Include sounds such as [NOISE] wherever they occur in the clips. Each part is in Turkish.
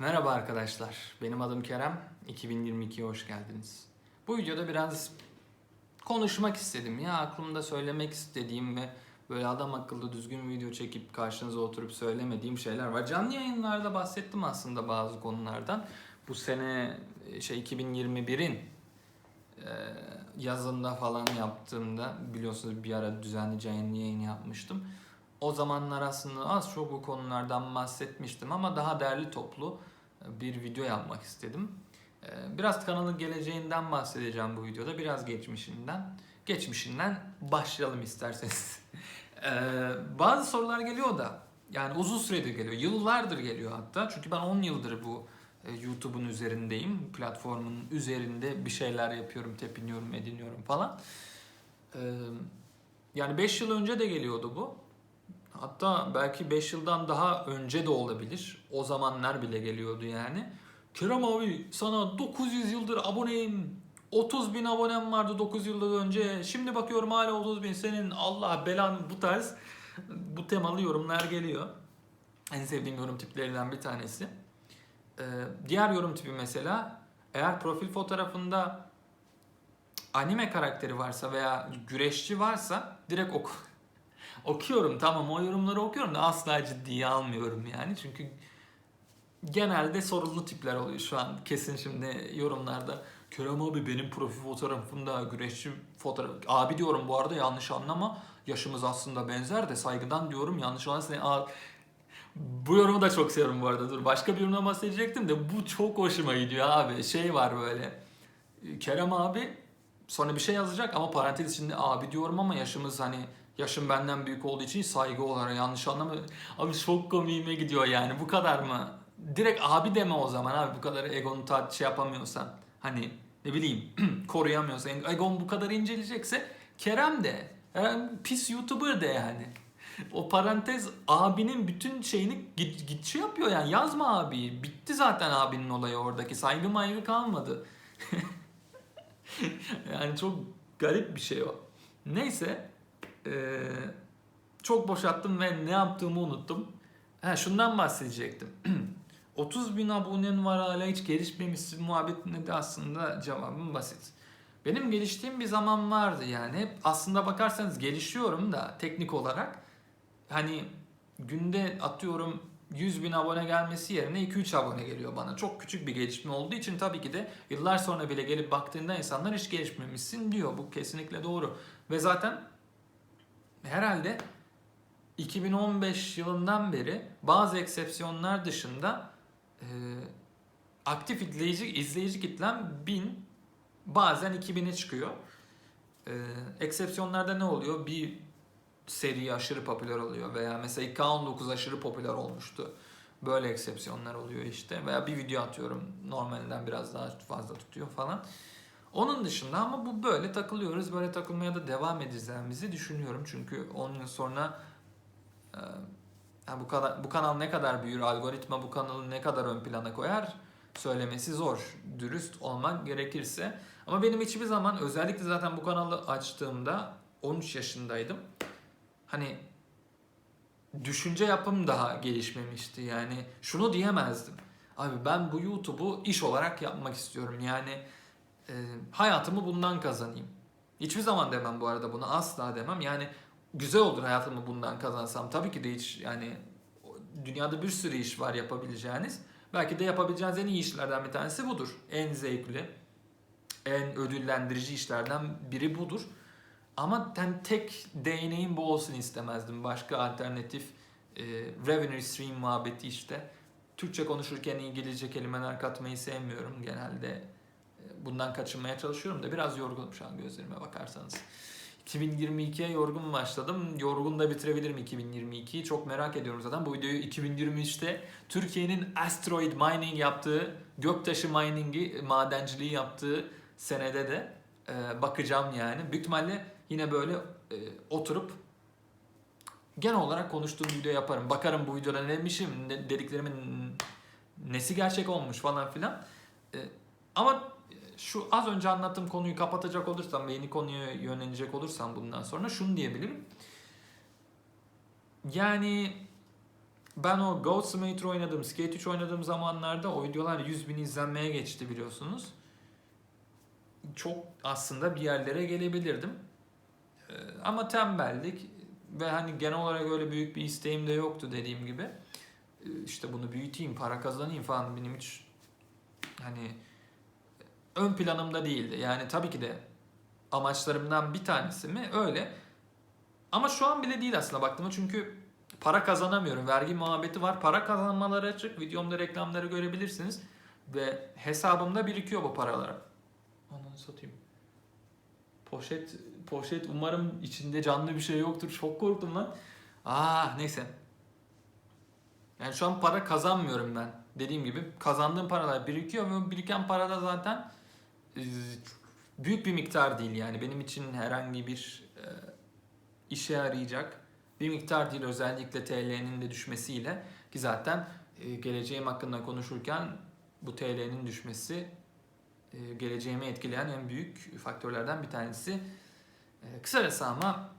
Merhaba arkadaşlar. Benim adım Kerem. 2022'ye hoş geldiniz. Bu videoda biraz konuşmak istedim. Ya aklımda söylemek istediğim ve böyle adam akıllı düzgün video çekip karşınıza oturup söylemediğim şeyler var. Canlı yayınlarda bahsettim aslında bazı konulardan. Bu sene şey 2021'in e, yazında falan yaptığımda biliyorsunuz bir ara düzenli canlı yayın yapmıştım. O zamanlar aslında az çok bu konulardan bahsetmiştim ama daha derli toplu bir video yapmak istedim. Ee, Biraz kanalın geleceğinden bahsedeceğim bu videoda, biraz geçmişinden. Geçmişinden başlayalım isterseniz. [LAUGHS] Ee, Bazı sorular geliyor da, yani uzun süredir geliyor, yıllardır geliyor hatta. Çünkü ben 10 yıldır bu e, YouTube'un üzerindeyim, platformun üzerinde bir şeyler yapıyorum, tepiniyorum, ediniyorum falan. Ee, Yani 5 yıl önce de geliyordu bu. Hatta belki 5 yıldan daha önce de olabilir. O zamanlar bile geliyordu yani. Kerem abi sana 900 yıldır aboneyim. 30 bin abonem vardı 9 yıl önce. Şimdi bakıyorum hala 30 bin. Senin Allah belanı bu tarz bu temalı yorumlar geliyor. En sevdiğim yorum tiplerinden bir tanesi. Ee, diğer yorum tipi mesela eğer profil fotoğrafında anime karakteri varsa veya güreşçi varsa direkt oku. Okuyorum tamam o yorumları okuyorum da asla ciddiye almıyorum yani. Çünkü genelde sorunlu tipler oluyor şu an kesin şimdi yorumlarda. Kerem abi benim profil fotoğrafımda güreşçi fotoğraf abi diyorum bu arada yanlış anlama. Yaşımız aslında benzer de saygıdan diyorum yanlış anlarsın Aa, bu yorumu da çok seviyorum bu arada. Dur başka bir yorumdan bahsedecektim de bu çok hoşuma gidiyor abi. Şey var böyle Kerem abi sonra bir şey yazacak ama parantez içinde abi diyorum ama yaşımız hani yaşım benden büyük olduğu için saygı olarak yanlış anlama. Abi çok komiğime gidiyor yani bu kadar mı? Direkt abi deme o zaman abi bu kadar egonu tat şey yapamıyorsan. Hani ne bileyim [CLEARS THROAT] koruyamıyorsan egon bu kadar inceleyecekse Kerem de. Yani pis YouTuber de yani. O parantez abinin bütün şeyini git, git şey yapıyor yani yazma abi. Bitti zaten abinin olayı oradaki. Saygı maygı kalmadı. [LAUGHS] yani çok garip bir şey o. Neyse ee, çok boşalttım ve ne yaptığımı unuttum. Ha, şundan bahsedecektim. [CLEARS THROAT] 30 bin abonen var hala hiç gelişmemişsin muhabbetine de aslında cevabım basit. Benim geliştiğim bir zaman vardı yani. Hep aslında bakarsanız gelişiyorum da teknik olarak. Hani günde atıyorum 100 bin abone gelmesi yerine 2-3 abone geliyor bana. Çok küçük bir gelişme olduğu için tabii ki de yıllar sonra bile gelip baktığında insanlar hiç gelişmemişsin diyor. Bu kesinlikle doğru. Ve zaten herhalde 2015 yılından beri bazı eksepsiyonlar dışında e, aktif izleyici izleyici kitlem 1000 bazen 2000'e çıkıyor. E, eksepsiyonlarda ne oluyor? Bir seri aşırı popüler oluyor veya mesela K19 aşırı popüler olmuştu. Böyle eksepsiyonlar oluyor işte veya bir video atıyorum normalinden biraz daha fazla tutuyor falan. Onun dışında ama bu böyle takılıyoruz. Böyle takılmaya da devam edeceğimizi düşünüyorum. Çünkü 10 yıl sonra e, bu kadar bu kanal ne kadar büyür, algoritma bu kanalı ne kadar ön plana koyar söylemesi zor. Dürüst olmak gerekirse. Ama benim hiçbir zaman özellikle zaten bu kanalı açtığımda 13 yaşındaydım. Hani düşünce yapım daha gelişmemişti. Yani şunu diyemezdim. Abi ben bu YouTube'u iş olarak yapmak istiyorum. Yani e, hayatımı bundan kazanayım. Hiçbir zaman demem bu arada bunu asla demem. Yani güzel olur hayatımı bundan kazansam. Tabii ki de hiç yani dünyada bir sürü iş var yapabileceğiniz. Belki de yapabileceğiniz en iyi işlerden bir tanesi budur. En zevkli, en ödüllendirici işlerden biri budur. Ama ben tek değneğim bu olsun istemezdim. Başka alternatif e, revenue stream muhabbeti işte. Türkçe konuşurken İngilizce kelimeler katmayı sevmiyorum genelde bundan kaçınmaya çalışıyorum da biraz yorgunum şu an gözlerime bakarsanız. 2022'ye yorgun başladım. Yorgun da bitirebilirim 2022'yi. Çok merak ediyorum zaten. Bu videoyu 2023'te Türkiye'nin asteroid mining yaptığı, göktaşı mining'i, madenciliği yaptığı senede de e, bakacağım yani. Büyük ihtimalle yine böyle e, oturup genel olarak konuştuğum video yaparım. Bakarım bu videoda ne demişim, ne, dediklerimin nesi gerçek olmuş falan filan. E, ama şu az önce anlattığım konuyu kapatacak olursam ve yeni konuya yönelecek olursam bundan sonra şunu diyebilirim. Yani ben o Goat Simulator oynadığım, Skate 3 oynadığım zamanlarda o videolar 100 bin izlenmeye geçti biliyorsunuz. Çok aslında bir yerlere gelebilirdim. Ee, Ama tembellik ve hani genel olarak öyle büyük bir isteğim de yoktu dediğim gibi. Ee, İşte bunu büyüteyim, para kazanayım falan benim hiç hani ön planımda değildi. Yani tabii ki de amaçlarımdan bir tanesi mi öyle. Ama şu an bile değil aslında baktığımda çünkü para kazanamıyorum. Vergi muhabbeti var. Para kazanmaları açık. Videomda reklamları görebilirsiniz. Ve hesabımda birikiyor bu paralar. Ananı satayım. Poşet, poşet umarım içinde canlı bir şey yoktur. Çok korktum lan. Ah neyse. Yani şu an para kazanmıyorum ben. Dediğim gibi kazandığım paralar birikiyor ve biriken para da zaten büyük bir miktar değil yani. Benim için herhangi bir e, işe yarayacak bir miktar değil özellikle TL'nin de düşmesiyle ki zaten e, geleceğim hakkında konuşurken bu TL'nin düşmesi e, geleceğimi etkileyen en büyük faktörlerden bir tanesi. E, Kısacası ama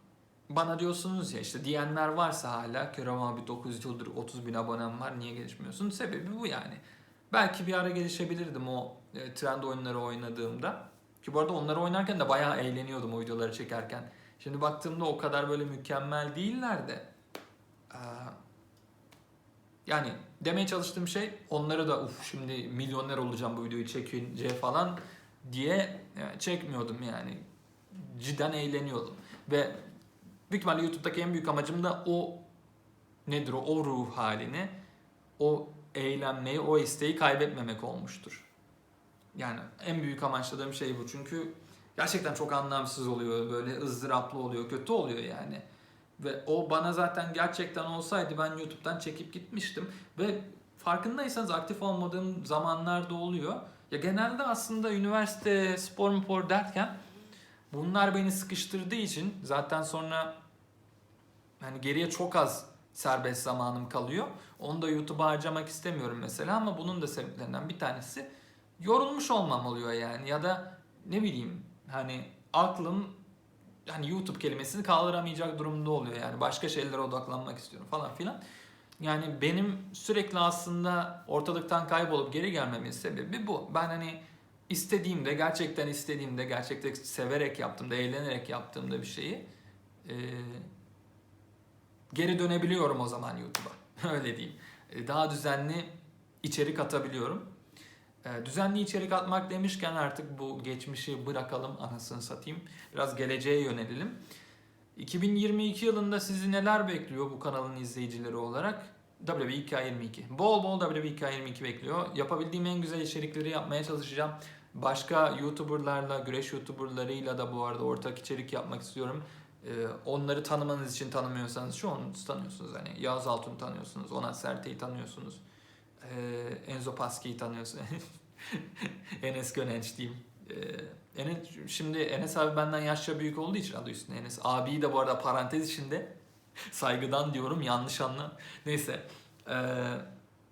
bana diyorsunuz ya işte diyenler varsa hala Kerem abi 9 yıldır 30 bin abonem var niye gelişmiyorsun? Sebebi bu yani. Belki bir ara gelişebilirdim o e, trend oyunları oynadığımda. Ki bu arada onları oynarken de bayağı eğleniyordum o videoları çekerken. Şimdi baktığımda o kadar böyle mükemmel değiller de. Aa, yani demeye çalıştığım şey onları da uf şimdi milyoner olacağım bu videoyu çekince falan diye yani çekmiyordum yani. Cidden eğleniyordum. Ve büyük ihtimalle YouTube'daki en büyük amacım da o nedir o, o ruh halini, o eğlenmeyi, o isteği kaybetmemek olmuştur. Yani en büyük amaçladığım şey bu. Çünkü gerçekten çok anlamsız oluyor. Böyle ızdıraplı oluyor, kötü oluyor yani. Ve o bana zaten gerçekten olsaydı ben YouTube'dan çekip gitmiştim. Ve farkındaysanız aktif olmadığım zamanlarda oluyor. Ya genelde aslında üniversite, spor spor derken bunlar beni sıkıştırdığı için zaten sonra hani geriye çok az serbest zamanım kalıyor. Onu da YouTube'a harcamak istemiyorum mesela ama bunun da sebeplerinden bir tanesi yorulmuş olmam oluyor yani ya da ne bileyim hani aklım hani YouTube kelimesini kaldıramayacak durumda oluyor yani başka şeylere odaklanmak istiyorum falan filan. Yani benim sürekli aslında ortalıktan kaybolup geri gelmemin sebebi bu. Ben hani istediğimde, gerçekten istediğimde, gerçekten severek yaptığımda, eğlenerek yaptığımda bir şeyi e, geri dönebiliyorum o zaman YouTube'a. [LAUGHS] Öyle diyeyim. E, daha düzenli içerik atabiliyorum. E, düzenli içerik atmak demişken artık bu geçmişi bırakalım anasını satayım. Biraz geleceğe yönelelim. 2022 yılında sizi neler bekliyor bu kanalın izleyicileri olarak? WBK22. Bol bol WBK22 bekliyor. Yapabildiğim en güzel içerikleri yapmaya çalışacağım. Başka YouTuber'larla, güreş YouTuber'larıyla da bu arada ortak içerik yapmak istiyorum. Ee, onları tanımanız için tanımıyorsanız şu an tanıyorsunuz. Hani Yağız Altun'u tanıyorsunuz, Onat Serte'yi tanıyorsunuz. Ee, Enzo Paski'yi tanıyorsunuz. [LAUGHS] Enes Gönenç diyeyim. Ee, Enes, şimdi Enes abi benden yaşça büyük olduğu için adı üstünde Enes. Abiyi de bu arada parantez içinde [LAUGHS] saygıdan diyorum yanlış anla. Neyse. Ee,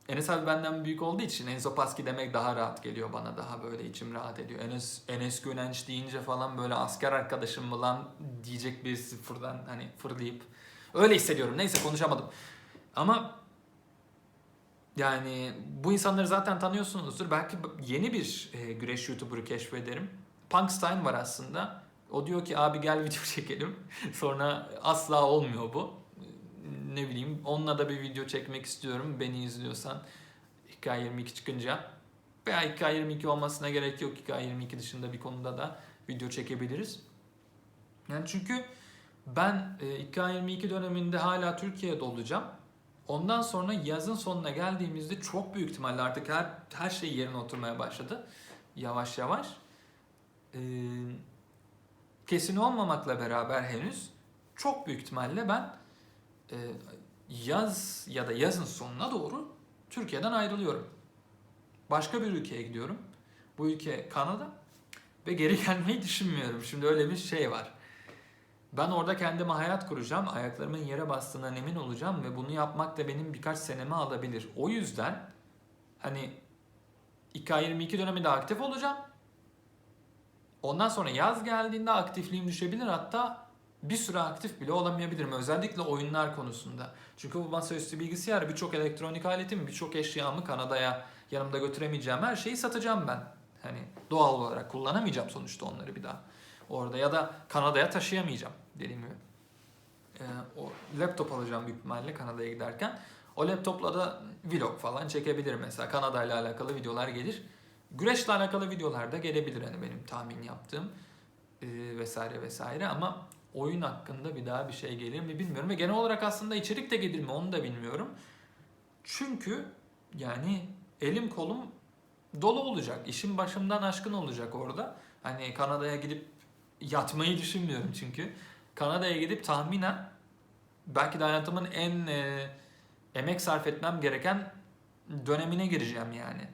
Enes abi benden büyük olduğu için Enzo Paski demek daha rahat geliyor bana. Daha böyle içim rahat ediyor. Enes, Enes Gönenç deyince falan böyle asker arkadaşım mı lan diyecek bir sıfırdan hani fırlayıp. Öyle hissediyorum. Neyse konuşamadım. Ama yani bu insanları zaten tanıyorsunuzdur. Belki yeni bir e, güreş YouTuber'ı keşfederim. Punkstein var aslında. O diyor ki abi gel video [LAUGHS] çekelim. Sonra asla olmuyor bu. Ne bileyim onunla da bir video çekmek istiyorum. Beni izliyorsan hikaye 22 çıkınca. Veya hikaye 22 olmasına gerek yok. Hikaye 22 dışında bir konuda da video çekebiliriz. Yani çünkü ben e, hikaye 22 döneminde hala Türkiye'de olacağım. Ondan sonra yazın sonuna geldiğimizde çok büyük ihtimalle artık her her şey yerine oturmaya başladı. Yavaş yavaş. Ee, kesin olmamakla beraber henüz çok büyük ihtimalle ben e, yaz ya da yazın sonuna doğru Türkiye'den ayrılıyorum. Başka bir ülkeye gidiyorum. Bu ülke Kanada ve geri [LAUGHS] gelmeyi düşünmüyorum. Şimdi öyle bir şey var. Ben orada kendime hayat kuracağım. Ayaklarımın yere bastığından emin olacağım ve bunu yapmak da benim birkaç senemi alabilir. O yüzden hani 2K22 döneminde aktif olacağım. Ondan sonra yaz geldiğinde aktifliğim düşebilir. Hatta bir süre aktif bile olamayabilirim. Özellikle oyunlar konusunda. Çünkü bu masaüstü bilgisayar birçok elektronik aletimi, birçok eşyamı Kanada'ya yanımda götüremeyeceğim her şeyi satacağım ben. Hani doğal olarak kullanamayacağım sonuçta onları bir daha orada ya da Kanada'ya taşıyamayacağım dediğim gibi. Ee, o laptop alacağım büyük ihtimalle Kanada'ya giderken. O laptopla da vlog falan çekebilirim mesela. Kanada ile alakalı videolar gelir. Güreşle alakalı videolar da gelebilir hani benim tahmin yaptığım ee, vesaire vesaire ama oyun hakkında bir daha bir şey gelir mi bilmiyorum ve genel olarak aslında içerik de gelir mi onu da bilmiyorum. Çünkü yani elim kolum dolu olacak. İşim başımdan aşkın olacak orada. Hani Kanada'ya gidip yatmayı düşünmüyorum çünkü. Kanada'ya gidip tahminen belki de hayatımın en e, emek sarf etmem gereken dönemine gireceğim yani.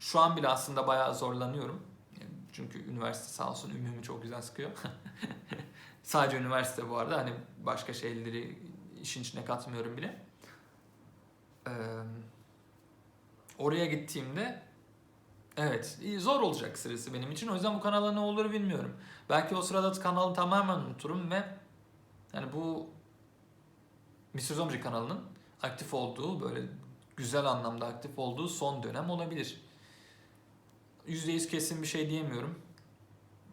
Şu an bile aslında bayağı zorlanıyorum. Çünkü üniversite sağ olsun ümümü çok güzel sıkıyor. [LAUGHS] Sadece üniversite bu arada hani başka şeyleri işin içine katmıyorum bile. Ee, oraya gittiğimde evet zor olacak sırası benim için. O yüzden bu kanala ne olur bilmiyorum. Belki o sırada kanalı tamamen unuturum ve yani bu Mr. Zombie kanalının aktif olduğu böyle güzel anlamda aktif olduğu son dönem olabilir. %100 kesin bir şey diyemiyorum.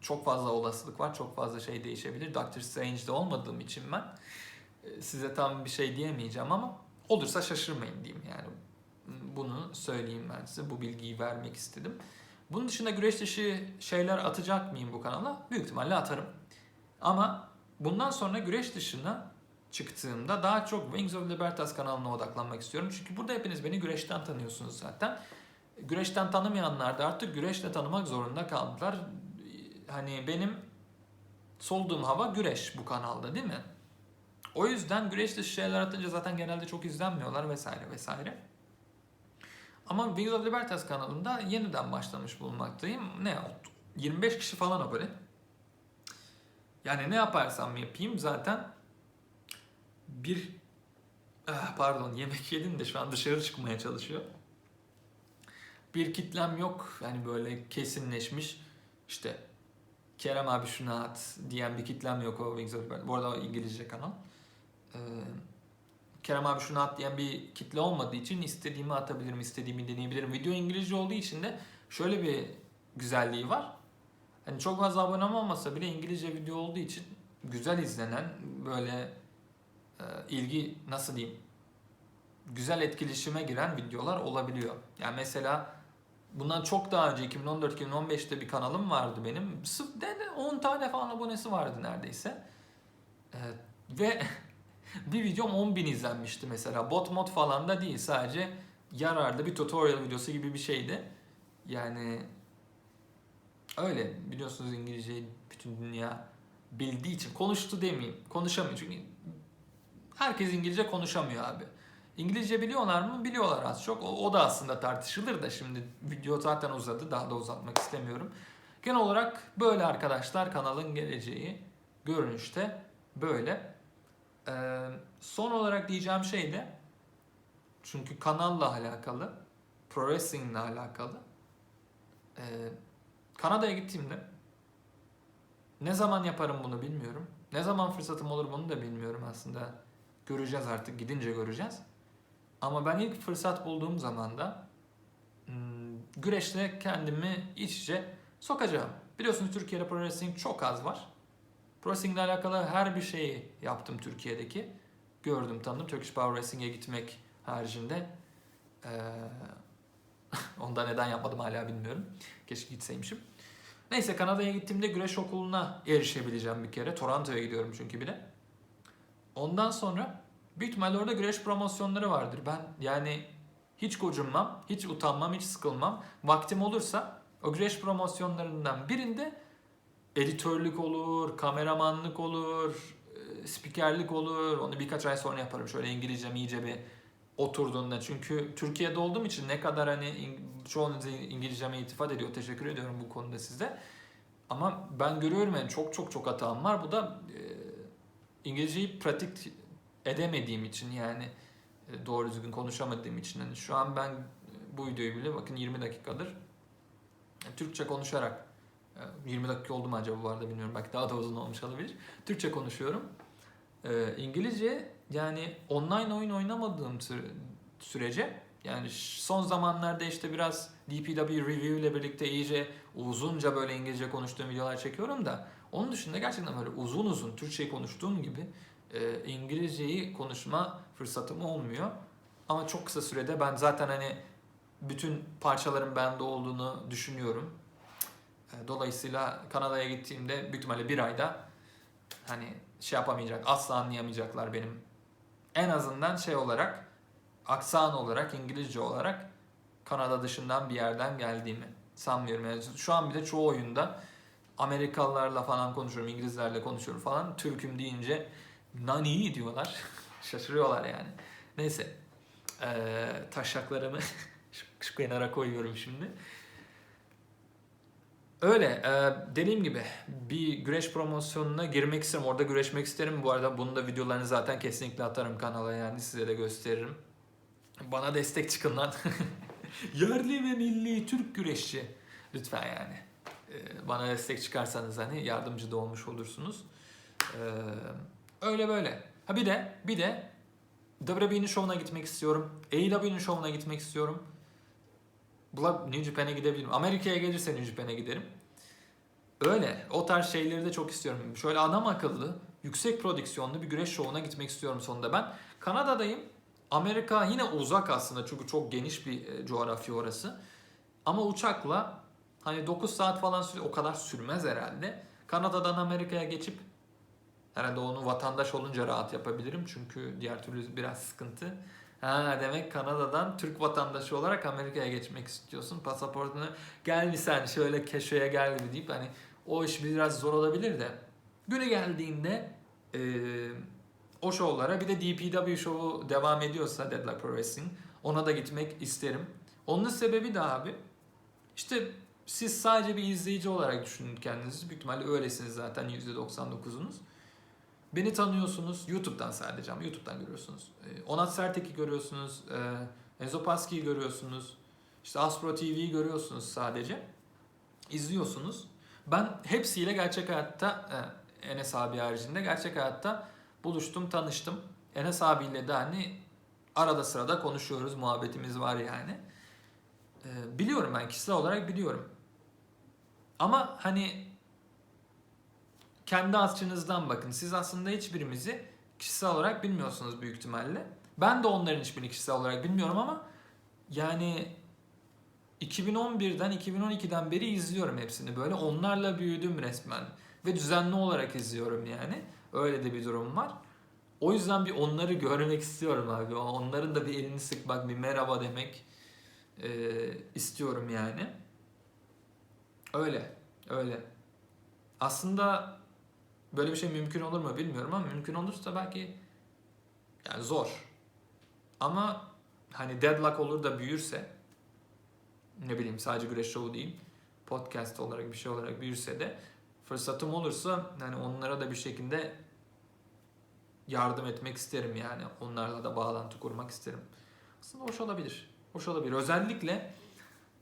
Çok fazla olasılık var. Çok fazla şey değişebilir. Doctor Strange'de olmadığım için ben e, size tam bir şey diyemeyeceğim ama olursa şaşırmayın diyeyim yani. Bunu söyleyeyim ben size. Bu bilgiyi vermek istedim. Bunun dışında güreş dışı şeyler atacak mıyım bu kanala? Büyük ihtimalle atarım. Ama bundan sonra güreş dışına çıktığımda daha çok Wings of Libertas kanalına odaklanmak istiyorum. Çünkü burada hepiniz beni güreşten tanıyorsunuz zaten. Güreşten tanımayanlar da artık güreşle tanımak zorunda kaldılar. Hani benim solduğum hava güreş bu kanalda değil mi? O yüzden güreş dışı şeyler atınca zaten genelde çok izlenmiyorlar vesaire vesaire. Ama Wings of Libertas kanalında yeniden başlamış bulunmaktayım. Ne? 25 kişi falan abone. Yani ne yaparsam yapayım zaten bir ah, pardon yemek yedim de şu an dışarı çıkmaya çalışıyor. Bir kitlem yok. Yani böyle kesinleşmiş işte Kerem abi şunu at diyen bir kitlem yok o Wings of Libertas. Bu arada o İngilizce kanal. Ee, Kerem abi şunu at diyen bir kitle olmadığı için istediğimi atabilirim, istediğimi deneyebilirim. Video İngilizce olduğu için de şöyle bir güzelliği var. Hani çok fazla abonem olmasa bile İngilizce video olduğu için güzel izlenen böyle e, ilgi nasıl diyeyim güzel etkileşime giren videolar olabiliyor. Yani mesela bundan çok daha önce 2014-2015'te bir kanalım vardı benim. Sırf 10 tane falan abonesi vardı neredeyse. E, ve [LAUGHS] bir videom 10 bin izlenmişti mesela. Bot mod falan da değil sadece yararlı bir tutorial videosu gibi bir şeydi. Yani öyle biliyorsunuz İngilizceyi bütün dünya bildiği için konuştu demeyeyim. Konuşamıyor çünkü herkes İngilizce konuşamıyor abi. İngilizce biliyorlar mı? Biliyorlar az çok. O, o da aslında tartışılır da şimdi video zaten uzadı. Daha da uzatmak istemiyorum. Genel olarak böyle arkadaşlar kanalın geleceği görünüşte böyle. Ee, son olarak diyeceğim şey de çünkü kanalla alakalı, pro wrestling alakalı. Ee, Kanada'ya gittiğimde ne zaman yaparım bunu bilmiyorum. Ne zaman fırsatım olur bunu da bilmiyorum aslında. Göreceğiz artık gidince göreceğiz. Ama ben ilk fırsat bulduğum zaman da hmm, güreşle kendimi iç içe sokacağım. Biliyorsunuz Türkiye'de pro wrestling çok az var. Pro Wrestling ile alakalı her bir şeyi yaptım Türkiye'deki. Gördüm, tanıdım. Turkish Power Wrestling'e gitmek haricinde. Ee, [LAUGHS] onda neden yapmadım hala bilmiyorum. Keşke gitseymişim. Neyse Kanada'ya gittiğimde güreş okuluna erişebileceğim bir kere. Toronto'ya gidiyorum çünkü bile. Ondan sonra büyük ihtimalle orada güreş promosyonları vardır. Ben yani hiç gocunmam, hiç utanmam, hiç sıkılmam. Vaktim olursa o güreş promosyonlarından birinde editörlük olur, kameramanlık olur, e, spikerlik olur. Onu birkaç ay sonra yaparım. Şöyle İngilizcem iyice bir oturduğunda. Çünkü Türkiye'de olduğum için ne kadar hani çoğunuz İngilizceme itifat ediyor. Teşekkür ediyorum bu konuda size. Ama ben görüyorum yani çok çok çok hatam var. Bu da e, İngilizceyi pratik edemediğim için yani e, doğru düzgün konuşamadığım için. Yani şu an ben bu videoyu bile bakın 20 dakikadır Türkçe konuşarak Ee, 20 dakika oldu mu acaba bu arada bilmiyorum. Belki daha da uzun olmuş olabilir. Türkçe konuşuyorum. İngilizce yani online oyun oynamadığım süre- sürece yani son zamanlarda işte biraz DPW review ile birlikte iyice uzunca böyle İngilizce konuştuğum videolar çekiyorum da onun dışında gerçekten böyle uzun uzun Türkçeyi konuştuğum gibi e, İngilizceyi konuşma fırsatım olmuyor. Ama çok kısa sürede ben zaten hani bütün parçaların bende olduğunu düşünüyorum. E, Dolayısıyla Kanada'ya gittiğimde büyük ihtimalle bir ayda hani şey yapamayacak, asla anlayamayacaklar benim. En azından şey olarak, aksan olarak, İngilizce olarak Kanada dışından bir yerden geldiğimi sanmıyorum. Yani şu an bir de çoğu oyunda Amerikalılarla falan konuşuyorum, İngilizlerle konuşuyorum falan. Türk'üm deyince nani diyorlar. [LAUGHS] Şaşırıyorlar yani. Neyse. Ee, taşaklarımı [LAUGHS] şu, kenara koyuyorum şimdi. Öyle. E, dediğim gibi bir güreş promosyonuna girmek isterim. Orada güreşmek isterim. Bu arada bunun da videolarını zaten kesinlikle atarım kanala yani size de gösteririm. Bana destek çıkın lan. [LAUGHS] Yerli ve milli Türk güreşçi. Lütfen yani. E, bana destek çıkarsanız hani yardımcı da olmuş olursunuz. E, öyle böyle. Ha bir de bir de WWE'nin şovuna gitmek istiyorum. AEW'nin şovuna gitmek istiyorum. Bula New Japan'e gidebilirim. Amerika'ya gelirse New Japan'e giderim. Öyle. O tarz şeyleri de çok istiyorum. Şöyle adam akıllı, yüksek prodüksiyonlu bir güreş şovuna gitmek istiyorum sonunda ben. Kanada'dayım. Amerika yine uzak aslında çünkü çok geniş bir e, coğrafya orası. Ama uçakla hani 9 saat falan süre o kadar sürmez herhalde. Kanada'dan Amerika'ya geçip herhalde onu vatandaş olunca rahat yapabilirim. Çünkü diğer türlü biraz sıkıntı. Ha demek Kanada'dan Türk vatandaşı olarak Amerika'ya geçmek istiyorsun. Pasaportunu gel bir sen şöyle keşeye gel bir deyip hani o iş biraz zor olabilir de. Günü geldiğinde e, o şovlara bir de DPW şovu devam ediyorsa Deadlock Pro Wrestling ona da gitmek isterim. Onun sebebi de abi işte siz sadece bir izleyici olarak düşünün kendinizi. Büyük ihtimalle öylesiniz zaten %99'unuz. Beni tanıyorsunuz YouTube'dan sadece ama YouTube'dan görüyorsunuz. Ee, Onat Sertek'i görüyorsunuz, e, Enzo Paski'yi görüyorsunuz, işte Aspro TV'yi görüyorsunuz sadece. İzliyorsunuz. Ben hepsiyle gerçek hayatta, e, Enes abi haricinde gerçek hayatta buluştum, tanıştım. Enes abiyle de hani arada sırada konuşuyoruz, muhabbetimiz var yani. Ee, biliyorum ben kişisel olarak biliyorum. Ama hani kendi açınızdan bakın. Siz aslında hiçbirimizi kişisel olarak bilmiyorsunuz büyük ihtimalle. Ben de onların hiçbirini kişisel olarak bilmiyorum ama yani 2011'den 2012'den beri izliyorum hepsini böyle. Onlarla büyüdüm resmen. Ve düzenli olarak izliyorum yani. Öyle de bir durum var. O yüzden bir onları görmek istiyorum abi. Onların da bir elini sıkmak, bir merhaba demek e, istiyorum yani. Öyle, öyle. Aslında böyle bir şey mümkün olur mu bilmiyorum ama mümkün olursa belki yani zor. Ama hani deadlock olur da büyürse ne bileyim sadece güreş şovu değil podcast olarak bir şey olarak büyürse de fırsatım olursa yani onlara da bir şekilde yardım etmek isterim yani. Onlarla da bağlantı kurmak isterim. Aslında hoş olabilir. Hoş olabilir. Özellikle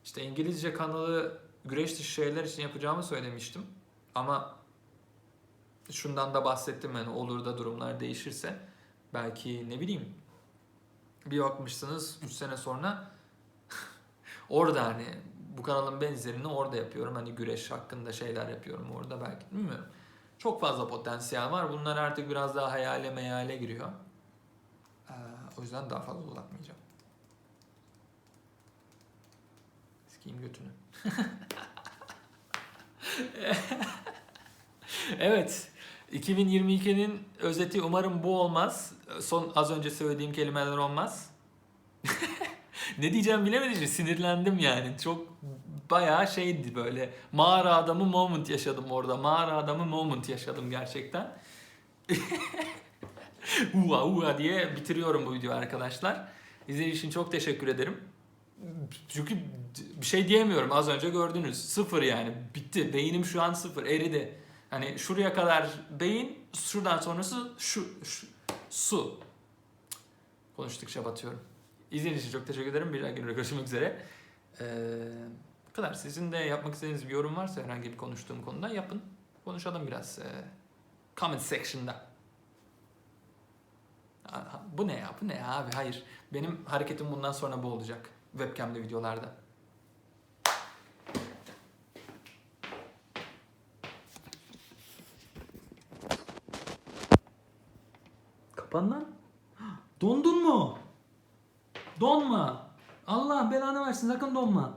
işte İngilizce kanalı güreş dışı şeyler için yapacağımı söylemiştim. Ama şundan da bahsettim yani olur da durumlar değişirse belki ne bileyim bir bakmışsınız 3 sene sonra [LAUGHS] orada hani bu kanalın benzerini orada yapıyorum. Hani güreş hakkında şeyler yapıyorum orada belki bilmiyorum. Çok fazla potansiyel var. Bunlar artık biraz daha hayale meyale giriyor. Ee, o yüzden daha fazla uzatmayacağım. Sikeyim götünü. [LAUGHS] evet. 2022'nin özeti umarım bu olmaz. Son az önce söylediğim kelimeler olmaz. [LAUGHS] ne diyeceğim bilemedim. Sinirlendim yani. Çok bayağı şeydi böyle. Mağara adamı moment yaşadım orada. Mağara adamı moment yaşadım gerçekten. [LAUGHS] Uva uva diye bitiriyorum bu videoyu arkadaşlar. İzlediğiniz için çok teşekkür ederim. Çünkü bir şey diyemiyorum. Az önce gördünüz. Sıfır yani. Bitti. Beynim şu an sıfır. Eridi. Hani şuraya kadar beyin, şuradan sonrası şu, şu su. Konuştukça batıyorum. İzlediğiniz için çok teşekkür ederim. Bir dahaki görüşmek üzere. Ee, Bu kadar. Sizin de yapmak istediğiniz bir yorum varsa herhangi bir konuştuğum konuda yapın. Konuşalım biraz. E, comment section'da. Bu ne ya? Bu ne ya abi? Hayır. Benim hareketim bundan sonra bu olacak. Webcam'de videolarda. Kapan lan. Dondun mu? Donma. Allah belanı versin sakın donma.